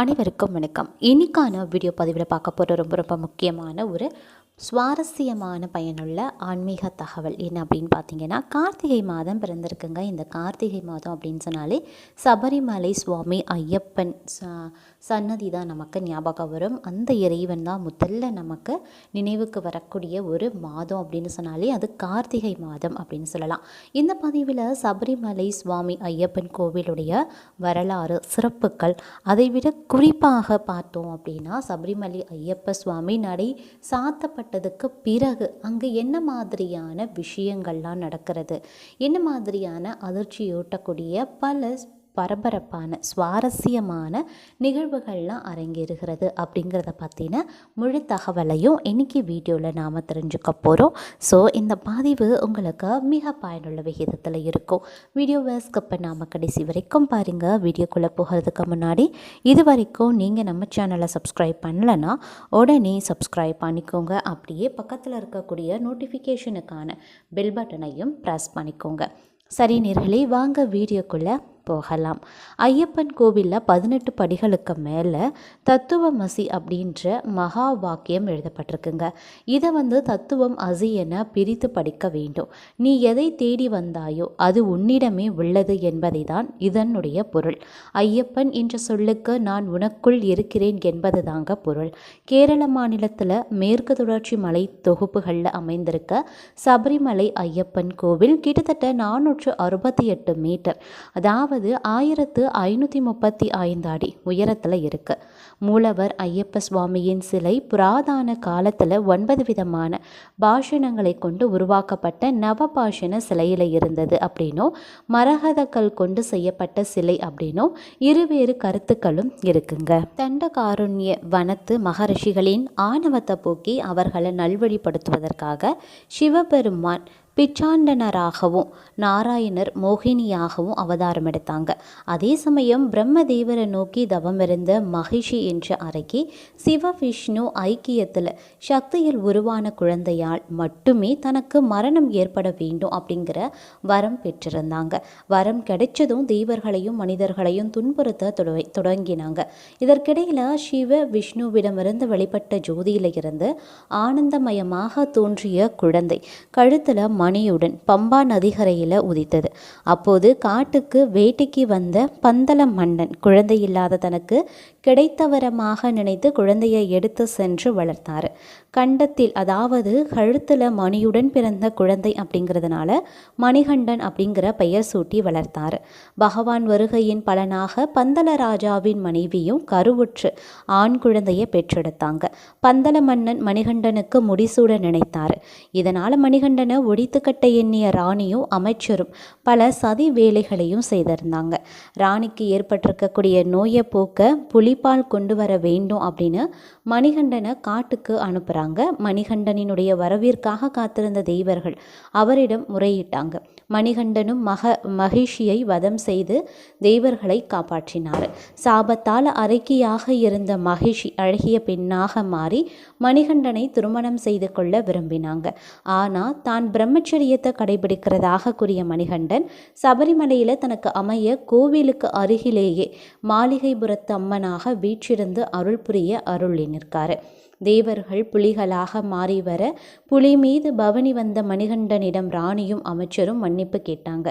அனைவருக்கும் வணக்கம். இன்றைக்கான வீடியோ பதிவில் பார்க்க போகிற ரொம்ப ரொம்ப முக்கியமான ஒரு சுவாரஸ்யமான பயனுள்ள ஆன்மீக தகவல் என்ன அப்படின்னு பார்த்தீங்கன்னா கார்த்திகை மாதம் பிறந்திருக்குங்க. இந்த கார்த்திகை மாதம் அப்படின்னு சொன்னாலே சபரிமலை சுவாமி ஐயப்பன் ச சன்னதி தான் நமக்கு ஞாபகம் வரும். அந்த இறைவன் தான் முதல்ல நமக்கு நினைவுக்கு வரக்கூடிய ஒரு மாதம் அப்படின்னு சொன்னாலே அது கார்த்திகை மாதம் அப்படின்னு சொல்லலாம். இந்த பதிவில் சபரிமலை சுவாமி ஐயப்பன் கோவிலுடைய வரலாறு சிறப்புகள் அதைவிட குறிப்பாக பார்த்தோம் அப்படின்னா சபரிமலை ஐயப்ப சுவாமி நடை சாத்தப்பட்ட சாத்தப்பட்டதுக்கு பிறகு அங்கே என்ன மாதிரியான விஷயங்கள்லாம் நடக்கிறது? என்ன மாதிரியான அதிர்ச்சியூட்டக்கூடிய பல பரபரப்பான சுவாரஸ்யமான நிகழ்வுகள்லாம் அரங்கேறுகிறது அப்படிங்கிறத பற்றின முழு தகவலையும் இன்றைக்கி வீடியோவில் நாம் தெரிஞ்சுக்க போகிறோம் ஸோ இந்த பதிவு உங்களுக்கு மிக பயனுள்ள விகிதத்தில் இருக்கும். வீடியோவை ஸ்கிப் பண்ணாமல் கடைசி வரைக்கும் பாருங்கள் வீடியோக்குள்ளே போகிறதுக்கு முன்னாடி இது வரைக்கும் நீங்கள் நம்ம சேனலை சப்ஸ்கிரைப் பண்ணலைன்னா உடனே சப்ஸ்கிரைப் பண்ணிக்கோங்க. அப்படியே பக்கத்தில் இருக்கக்கூடிய நோட்டிஃபிகேஷனுக்கான பெல் பட்டனையும் ப்ரெஸ் பண்ணிக்கோங்க. சரி நேர்களே வாங்க வீடியோக்குள்ளே போகலாம். ஐயப்பன் கோவிலில் பதினெட்டு படிகளுக்கு மேலே தத்துவமசி அப்படின்ற மகா வாக்கியம் எழுதப்பட்டிருக்குங்க. இதை வந்து தத்துவம் அசி என பிரித்து படிக்க வேண்டும். நீ எதை தேடி வந்தாயோ அது உன்னிடமே உள்ளது என்பதை தான் இதனுடைய பொருள். ஐயப்பன் என்ற சொல்லுக்கு நான் உனக்குள் இருக்கிறேன் என்பது தாங்க பொருள். கேரள மாநிலத்தில் மேற்கு தொடர்ச்சி மலை தொகுப்புகளில் அமைந்திருக்க சபரிமலை ஐயப்பன் கோவில் கிட்டத்தட்ட நானூற்று அறுபத்தி எட்டு மீட்டர். அதாவது அதாவது ஆயிரத்து ஐநூற்றி முப்பத்தி ஐந்து அடி உயரத்தில் இருக்குது மூலவர் ஐயப்ப சுவாமியின் சிலை புராதான காலத்தில் ஒன்பது விதமான பாஷணங்களை கொண்டு உருவாக்கப்பட்ட நவபாஷண சிலையில் இருந்தது அப்படின்னும் மரகதக்கல் கொண்டு செய்யப்பட்ட சிலை அப்படின்னும் இருவேறு கருத்துக்களும் இருக்குங்க. தண்டகாருண்ய வனத்து மகரிஷிகளின் ஆணவத்தை போக்கி அவர்களை நல்வழிப்படுத்துவதற்காக சிவபெருமான் பிச்சாண்டனராகவும் நாராயணர் மோகினியாகவும் அவதாரம் எடுத்தாங்க அதே சமயம் பிரம்மதேவரை நோக்கி தவமிருந்த மகிஷி என்ற அறைக்கு சிவ விஷ்ணு ஐக்கியத்தில் சக்தியில் உருவான குழந்தையால் மட்டுமே தனக்கு மரணம் ஏற்பட வேண்டும் அப்படிங்கிற வரம் பெற்றிருந்தாங்க. வரம் கிடைச்சதும் தெய்வர்களையும் மனிதர்களையும் துன்புறுத்த தொடங்கினாங்க. இதற்கிடையில் சிவ விஷ்ணுவிடமிருந்து வெளிப்பட்ட ஜோதியில இருந்து ஆனந்தமயமாக தோன்றிய குழந்தை கழுத்தில் மணியுடன் பம்பா நதிகரையில் உதித்தது. அப்போது காட்டுக்கு வேட்டைக்கு வந்த பந்தல மன்னன் குழந்தை இல்லாத தனக்கு கிடைத்தவரமாக நினைத்து குழந்தையை எடுத்து சென்று வளர்த்தார். கண்டத்தில் அதாவது கழுத்தில் மணியுடன் பிறந்த குழந்தை அப்படிங்கிறதுனால மணிகண்டன் அப்படிங்கிற பெயர் சூட்டி வளர்த்தார். பகவான் வருகையின் பலனாக பந்தல ராஜாவின் மனைவியும் கருவுற்று ஆண் குழந்தையை பெற்றெடுத்தாங்க. பந்தல மன்னன் மணிகண்டனுக்கு முடிசூட நினைத்தார். இதனால் மணிகண்டனை ஒடித்துக்கட்ட எண்ணிய ராணியும் அமைச்சரும் பல சதி வேலைகளையும் செய்திருந்தாங்க. ராணிக்கு ஏற்பட்டிருக்கக்கூடிய நோயை போக்க புலிப்பால் கொண்டு வர வேண்டும் அப்படின்னு மணிகண்டனை காட்டுக்கு அனுப்புகிறாங்க மணிகண்டனினுடைய வரவிற்காக காத்திருந்த தெய்வர்கள் அவரிடம் முறையிட்டாங்க. மணிகண்டனும் மக மகிழ்ச்சியை வதம் செய்து தெய்வர்களை காப்பாற்றினார். சாபத்தால் அரைக்கியாக இருந்த மகிழ்ச்சி அழகிய பெண்ணாக மாறி மணிகண்டனை திருமணம் செய்து கொள்ள விரும்பினாங்க. ஆனால் தான் பிரம்மச்சரியத்தை கடைபிடிக்கிறதாக கூறிய மணிகண்டன் சபரிமலையில் தனக்கு அமைய கோவிலுக்கு அருகிலேயே மாளிகைபுரத்து அம்மனாக வீற்றிருந்து அருள் புரிய நிற்காரு. தேவர்கள் புலிகளாக மாறி வர புலி மீது பவனி வந்த மணிகண்டனிடம் ராணியும் அமைச்சரும் மன்னிப்பு கேட்டாங்க.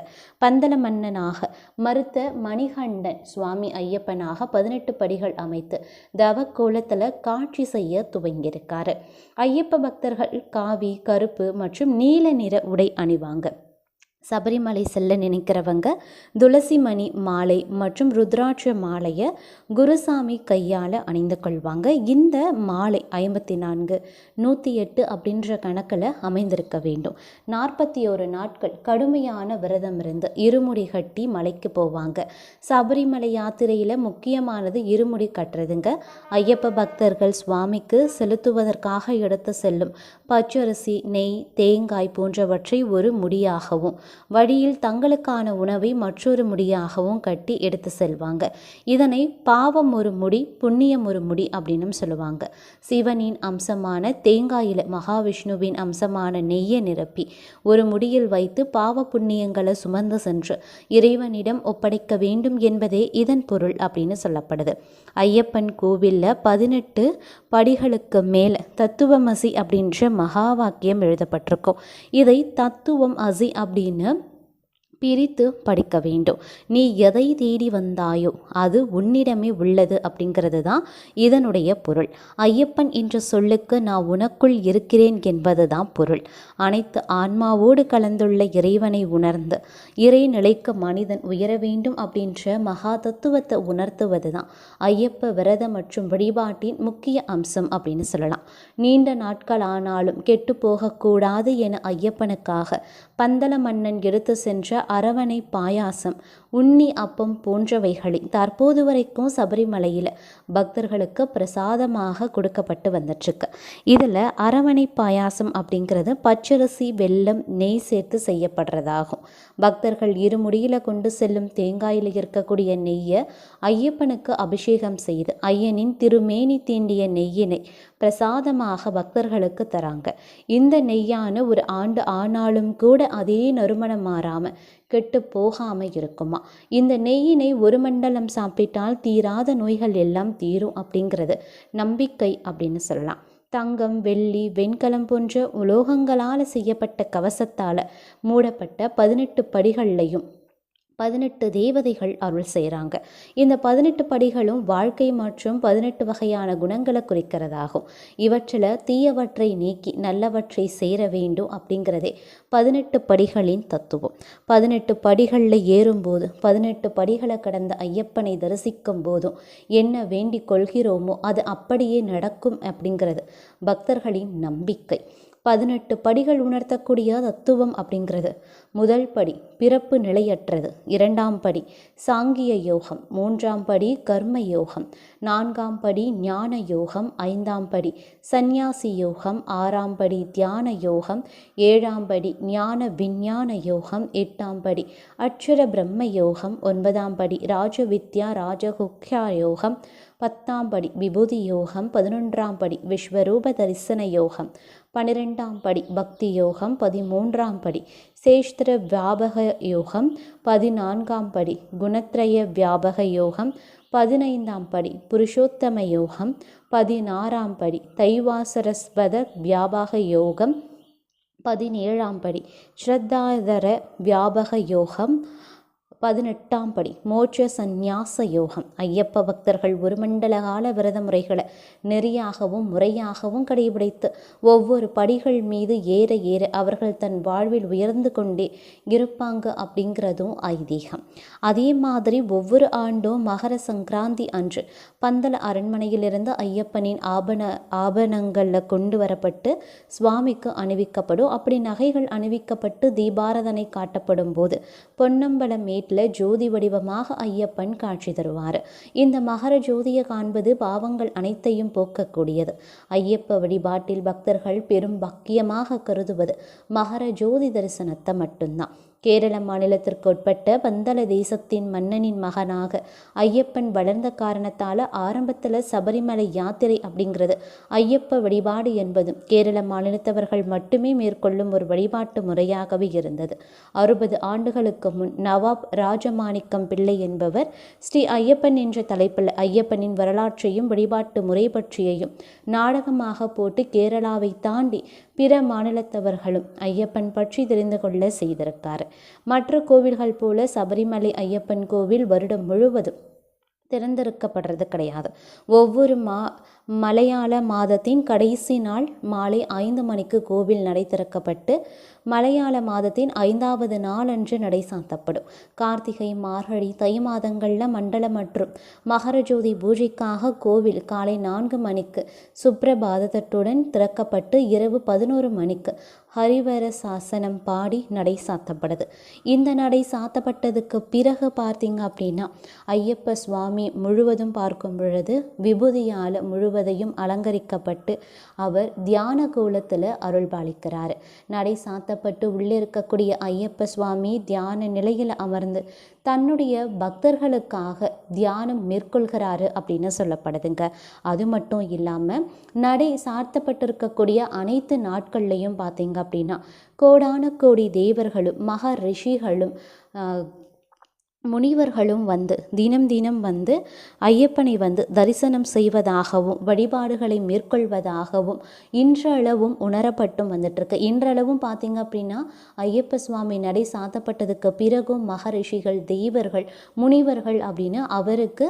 பந்தல மன்னனாக மறுத்த மணிகண்டன் சுவாமி ஐயப்பனாக பதினெட்டு படிகள் அமைத்து தவ கோலத்தில் காட்சி செய்ய துவங்கியிருக்காரு. ஐயப்ப பக்தர்கள் காவி கருப்பு மற்றும் நீல நிற உடை அணிவாங்க. சபரிமலை செல்ல நினைக்கிறவங்க துளசிமணி மாலை மற்றும் ருத்ராட்ச மாலையை குருசாமி கையால் அணிந்து கொள்வாங்க. இந்த மாலை ஐம்பத்தி நான்கு நூற்றி எட்டு அப்படின்ற கணக்கில் அமைந்திருக்க வேண்டும். நாற்பத்தி ஒரு நாட்கள் கடுமையான விரதம் இருந்து இருமுடி கட்டி மலைக்கு போவாங்க. சபரிமலை யாத்திரையில் முக்கியமானது இருமுடி கட்டுறதுங்க. ஐயப்ப பக்தர்கள் சுவாமிக்கு செலுத்துவதற்காக எடுத்து செல்லும் பச்சரிசி நெய் தேங்காய் போன்றவற்றை ஒரு முடியாகவும் வழியில் தங்களுக்கான உணவை மற்றொரு முடியாகவும் கட்டி எடுத்து செல்வாங்க. இதனை பாவம் ஒரு முடி புண்ணியம் ஒரு முடி அப்படின்னு சொல்லுவாங்க. சிவனின் அம்சமான தேங்காயில் மகாவிஷ்ணுவின் அம்சமான நெய்யை நிரப்பி ஒரு முடியில் வைத்து பாவ புண்ணியங்களை சுமந்து சென்று இறைவனிடம் ஒப்படைக்க வேண்டும் என்பதே இதன் பொருள் அப்படின்னு சொல்லப்படுது. ஐயப்பன் கோவிலில் பதினெட்டு படிகளுக்கு மேல் தத்துவமசி அப்படின்ற மகா வாக்கியம் எழுதப்பட்டிருக்கும். இதை தத்துவம் அசி அப்படின்னு பிரித்து படிக்க வேண்டும். நீ எதை தேடி வந்தாயோ அது உன்னிடமே உள்ளது அப்படிங்கிறது தான் இதனுடைய பொருள். ஐயப்பன் என்ற சொல்லுக்கு நான் உனக்குள் இருக்கிறேன் என்பது தான் பொருள். அனைத்து ஆன்மாவோடு கலந்துள்ள இறைவனை உணர்ந்து இறைநிலைக்கு மனிதன் உயர வேண்டும் அப்படின்ற மகா தத்துவத்தை உணர்த்துவது தான். ஐயப்ப விரதம் மற்றும் வழிபாட்டின் முக்கிய அம்சம் அப்படின்னு சொல்லலாம். நீண்ட நாட்கள் ஆனாலும் கெட்டு போகக்கூடாது என ஐயப்பனுக்காக பந்தல மன்னன் எடுத்து சென்ற அரவணை பாயாசம் உண்ணி அப்பம் போன்றவைகளை தற்போது வரைக்கும் சபரிமலையில் பக்தர்களுக்கு பிரசாதமாக கொடுக்கப்பட்டு வந்துட்டுருக்கு. இதில் அரவணை பாயாசம் அப்படிங்கிறது பச்சரிசி வெல்லம் நெய் சேர்த்து செய்யப்படுறதாகும். பக்தர்கள் இருமுடியில் கொண்டு செல்லும் தேங்காயில் இருக்கக்கூடிய நெய்யை ஐயப்பனுக்கு அபிஷேகம் செய்து ஐயனின் திருமேனி தீண்டிய நெய்யினை பிரசாதமாக பக்தர்களுக்கு தராங்க. இந்த நெய்யான ஒரு ஆண்டு ஆனாலும் கூட அதே நறுமணம் மாறாமல் கெட்டு போகாமல் இருக்குமா? இந்த நெய்யினை ஒரு மண்டலம் சாப்பிட்டால் தீராத நோய்கள் எல்லாம் தீரும் அப்படிங்கிறது நம்பிக்கை அப்படின்னு சொல்லலாம். தங்கம் வெள்ளி வெண்கலம் போன்ற உலோகங்களால் செய்யப்பட்ட கவசத்தால் மூடப்பட்ட பதினெட்டு படிகள்லையும் பதினெட்டு தேவதைகள் அருள் செய்கிறாங்க. இந்த பதினெட்டு படிகளும் வாழ்க்கை மற்றும் பதினெட்டு வகையான குணங்களை குறிக்கிறதாகும். இவற்றில் தீயவற்றை நீக்கி நல்லவற்றை சேர வேண்டும் அப்படிங்கிறதே பதினெட்டு படிகளின் தத்துவம். பதினெட்டு படிகளில் ஏறும்போது பதினெட்டு படிகளை கடந்த ஐயப்பனை தரிசிக்கும் போதும் என்ன வேண்டிக் கொள்கிறோமோ அது அப்படியே நடக்கும் அப்படிங்கிறது பக்தர்களின் நம்பிக்கை. பதினெட்டு படிகள் உணர்த்தக்கூடிய தத்துவம் அப்படிங்கிறது. முதல் படி பிறப்பு நிலையற்றது. இரண்டாம் படி சாங்கிய யோகம். மூன்றாம் படி கர்ம யோகம். நான்காம் படி ஞான யோகம். ஐந்தாம் படி சந்நியாசி யோகம். ஆறாம் படி தியான யோகம். ஏழாம் படி ஞான விஞ்ஞான யோகம். எட்டாம் படி அக்ஷர பிரம்ம யோகம். ஒன்பதாம் படி ராஜவித்யா ராஜகுக்யா யோகம். பத்தாம் படி விபூதி யோகம் பதினொன்றாம் படி விஸ்வரூப தரிசன யோகம் பன்னிரெண்டாம் படி பக்தி யோகம் பதிமூன்றாம் படி சேஷ்திர வியாபக யோகம் பதினான்காம் படி குணத்ரய வியாபக யோகம் பதினைந்தாம் படி புருஷோத்தம யோகம் பதினாறாம் படி தைவாசரஸ்வத வியாபக யோகம் பதினேழாம் படி ஸ்ரத்தாதர வியாபக யோகம் பதினெட்டாம் படி மோட்ச சந்நியாச யோகம். ஐயப்ப பக்தர்கள் ஒரு மண்டல கால விரத முறைகளை நெறியாகவும் முறையாகவும் கடைபிடித்து ஒவ்வொரு படிகள் மீது ஏற ஏற அவர்கள் தன் வாழ்வில் உயர்ந்து கொண்டே இருப்பாங்க அப்படிங்கிறதும் ஐதீகம். அதே மாதிரி ஒவ்வொரு ஆண்டும் மகர சங்கராந்தி அன்று பந்தல அரண்மனையிலிருந்து ஐயப்பனின் ஆபண ஆபணங்களில் கொண்டு வரப்பட்டு சுவாமிக்கு அணிவிக்கப்படும். அப்படி நகைகள் அணிவிக்கப்பட்டு தீபாரதனை காட்டப்படும் போது பொன்னம்பலம் மேட்டில் ஜோதி வடிவமாக ஐயப்பன் காட்சி தருவார். இந்த மகர ஜோதியை காண்பது பாவங்கள் அனைத்தையும் போக்கக்கூடியது. ஐயப்ப வழிபாட்டில் பக்தர்கள் பெரும் பக்கியமாக கருதுவது மகர ஜோதி தரிசனத்தை மட்டும்தான். கேரள மாநிலத்திற்கு உட்பட்ட பந்தள தேசத்தின் மன்னனின் மகனாக ஐயப்பன் வளர்ந்த காரணத்தால் ஆரம்பத்தில் சபரிமலை யாத்திரை அப்படிங்கிறது ஐயப்ப வழிபாடு என்பதும் கேரள மாநிலத்தவர்கள் மட்டுமே மேற்கொள்ளும் ஒரு வழிபாட்டு முறையாகவே இருந்தது. அறுபது ஆண்டுகளுக்கு முன் நவாப் ராஜமாணிக்கம் பிள்ளை என்பவர் ஸ்ரீ ஐயப்பன் என்ற தலைப்பில் ஐயப்பனின் வரலாற்றையும் வழிபாட்டு முறை பற்றியையும் நாடகமாக போட்டு கேரளாவை தாண்டி பிற மாநிலத்தவர்களும் ஐயப்பன் பற்றி தெரிந்து கொள்ள செய்திருக்கார். மற்ற கோவில்கள் போல சபரிமலை ஐயப்பன் கோவில் வருடம் முழுவதும் திறந்திருக்கப்படுறது கிடையாது. ஒவ்வொரு மா மலையாள மாதத்தின் கடைசி நாள் மாலை ஐந்து மணிக்கு கோவில் நடை திறக்கப்பட்டு மலையாள மாதத்தின் ஐந்தாவது நாளன்று நடை சாத்தப்படும். கார்த்திகை மார்கழி தை மாதங்களில் மண்டல மற்றும் மகர ஜோதி பூஜைக்காக கோவில் காலை நான்கு மணிக்கு சுப்ரபாதத்துடன் திறக்கப்பட்டு இரவு பதினோரு மணிக்கு ஹரிவர சாசனம் பாடி நடை சாத்தப்படுது. இந்த நடை சாத்தப்பட்டதுக்கு பிறகு பார்த்தீங்க அப்படின்னா ஐயப்ப சுவாமி முழுவதும் பார்க்கும் பொழுது விபூதியால் முழுவதையும் அலங்கரிக்கப்பட்டு அவர் தியான கோலத்தில் அருள் பாலிக்கிறார் நடை சாத்தப்பட்டு உள்ளே இருக்கக்கூடிய ஐயப்ப சுவாமி தியான நிலையில் அமர்ந்து தன்னுடைய பக்தர்களுக்காக தியானம் மேற்கொள்கிறாரு அப்படின்னு சொல்லப்படுதுங்க. அது மட்டும் இல்லாமல் நடை சார்த்தப்பட்டிருக்கக்கூடிய அனைத்து நாட்கள்லையும் பார்த்தீங்க அப்படின்னா கோடான கோடி தேவர்களும் மக ரிஷிகளும் முனிவர்களும் வந்து தினம் தினம் வந்து ஐயப்பனை வந்து தரிசனம் செய்வதாகவும் வழிபாடுகளை மேற்கொள்வதாகவும் இன்றளவும் உணரப்பட்டும் வந்துட்டுருக்கு. இன்றளவும் பார்த்தீங்க அப்படின்னா ஐயப்ப சுவாமி நடை சாத்தப்பட்டதுக்கு பிறகும் மகரிஷிகள் தெய்வர்கள் முனிவர்கள் அப்படின்னு அவருக்கு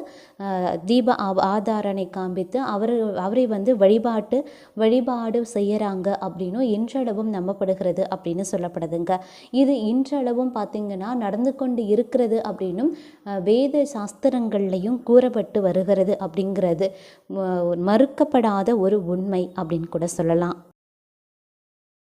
தீப ஆ- ஆதாரணை காண்பித்து அவர் அவரை வந்து வழிபாட்டு வழிபாடு செய்கிறாங்க அப்படின்னும் இன்றளவும் நம்பப்படுகிறது அப்படின்னு சொல்லப்படுதுங்க. இது இன்றளவும் பார்த்தீங்கன்னா நடந்து கொண்டு இருக்கிறது அப்படி அப்படின்னும் வேத சாஸ்திரங்கள்லையும் கூறப்பட்டு வருகிறது அப்படிங்கிறது மறுக்கப்படாத ஒரு உண்மை அப்படின்னு கூட சொல்லலாம்.